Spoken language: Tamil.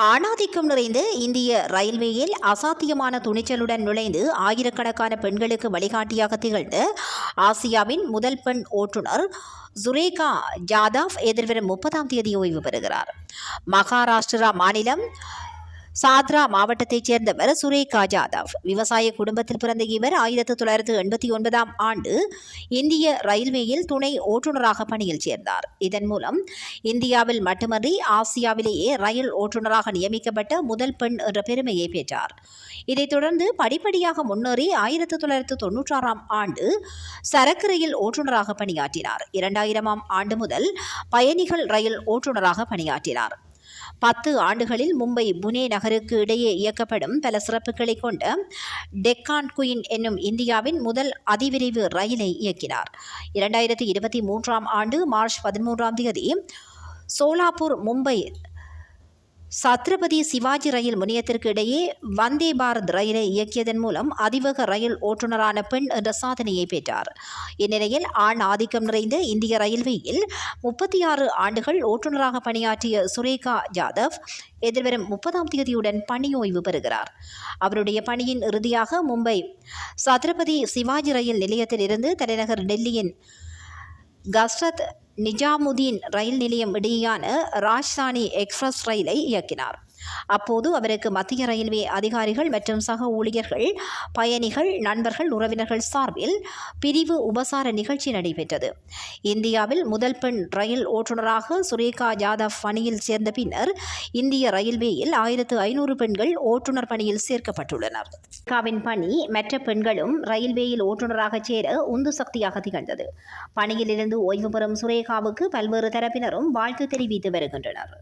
ஆணாதிக்கம் நிறைந்த இந்திய ரயில்வேயில் அசாத்தியமான துணிச்சலுடன் நுழைந்து ஆயிரக்கணக்கான பெண்களுக்கு வழிகாட்டியாக திகழ்ந்த ஆசியாவின் முதல் பெண் ஓட்டுநர் சுரேகா ஜாதவ் எதிர்வரும் முப்பதாம் தேதி ஓய்வு பெறுகிறார். மகாராஷ்டிரா மாநிலம் சாத்ரா மாவட்டத்தைச் சேர்ந்தவர் சுரேகா ஜாதவ். விவசாய குடும்பத்தில் பிறந்த இவர் ஆயிரத்தி தொள்ளாயிரத்து எண்பத்தி ஒன்பதாம் ஆண்டு இந்திய ரயில்வேயில் துணை ஓட்டுநராக பணியில் சேர்ந்தார். இதன் மூலம் இந்தியாவில் மட்டுமன்றி ஆசியாவிலேயே ரயில் ஓட்டுநராக நியமிக்கப்பட்ட முதல் பெண் என்ற பெருமையை பெற்றார். இதைத் தொடர்ந்து படிப்படியாக முன்னேறி ஆயிரத்தி தொள்ளாயிரத்து தொன்னூற்றாறாம் ஆண்டு சரக்கு ரயில் ஓட்டுநராக பணியாற்றினார். இரண்டாயிரமாம் ஆண்டு முதல் பயணிகள் ரயில் ஓட்டுநராக பணியாற்றினார். பத்து ஆண்டுகளில் மும்பை புனே நகருக்கு இடையே இயக்கப்படும் பல சிறப்புகளை கொண்ட டெக்கான் குயின் என்னும் இந்தியாவின் முதல் அதிவிரைவு ரயிலை இயக்கினார். இரண்டாயிரத்தி இருபத்தி மூன்றாம் ஆண்டு மார்ச் பதிமூன்றாம் தேதி சோலாப்பூர் மும்பை சத்ரபதி சிவாஜி ரயில் முனையத்திற்கு இடையே வந்தே பாரத் ரயிலை இயக்கியதன் மூலம் அதிவேக ரயில் ஓட்டுநரான பெண் என்ற சாதனையை பெற்றார். இந்நிலையில் ஆண் ஆதிக்கம் நிறைந்த இந்திய ரயில்வேயில் முப்பத்தி ஆறு ஆண்டுகள் ஓட்டுநராக பணியாற்றிய சுரேகா ஜாதவ் எதிர்வரும் முப்பதாம் தேதியுடன் பணி ஓய்வு பெறுகிறார். அவருடைய பணியின் இறுதியாக மும்பை சத்ரபதி சிவாஜி ரயில் நிலையத்திலிருந்து தலைநகர் டெல்லியின் கஸ்ரத் நிஜாமுதீன் ரயில் நிலையம் இடையேயான ராஜ்தானி எக்ஸ்பிரஸ் ரயிலை இயக்கினார். அப்போது அவருக்கு மத்திய ரயில்வே அதிகாரிகள் மற்றும் சக ஊழியர்கள் பயணிகள் நண்பர்கள் உறவினர்கள் சார்பில் பிரிவு உபசார நிகழ்ச்சி நடைபெற்றது. இந்தியாவில் முதல் பெண் ரயில் ஓட்டுநராக சுரேகா ஜாதவ் பணியில் சேர்ந்த பின்னர் இந்திய ரயில்வேயில் ஆயிரத்து ஐநூறு பெண்கள் ஓட்டுநர் பணியில் சேர்க்கப்பட்டுள்ளனர். சுரேகாவின் பணி மற்ற பெண்களும் ரயில்வேயில் ஓட்டுநராக சேர உந்து சக்தியாக திகழ்ந்தது. பணியிலிருந்து ஓய்வு பெறும் சுரேகாவுக்கு பல்வேறு தரப்பினரும் வாழ்த்து தெரிவித்து வருகின்றனர்.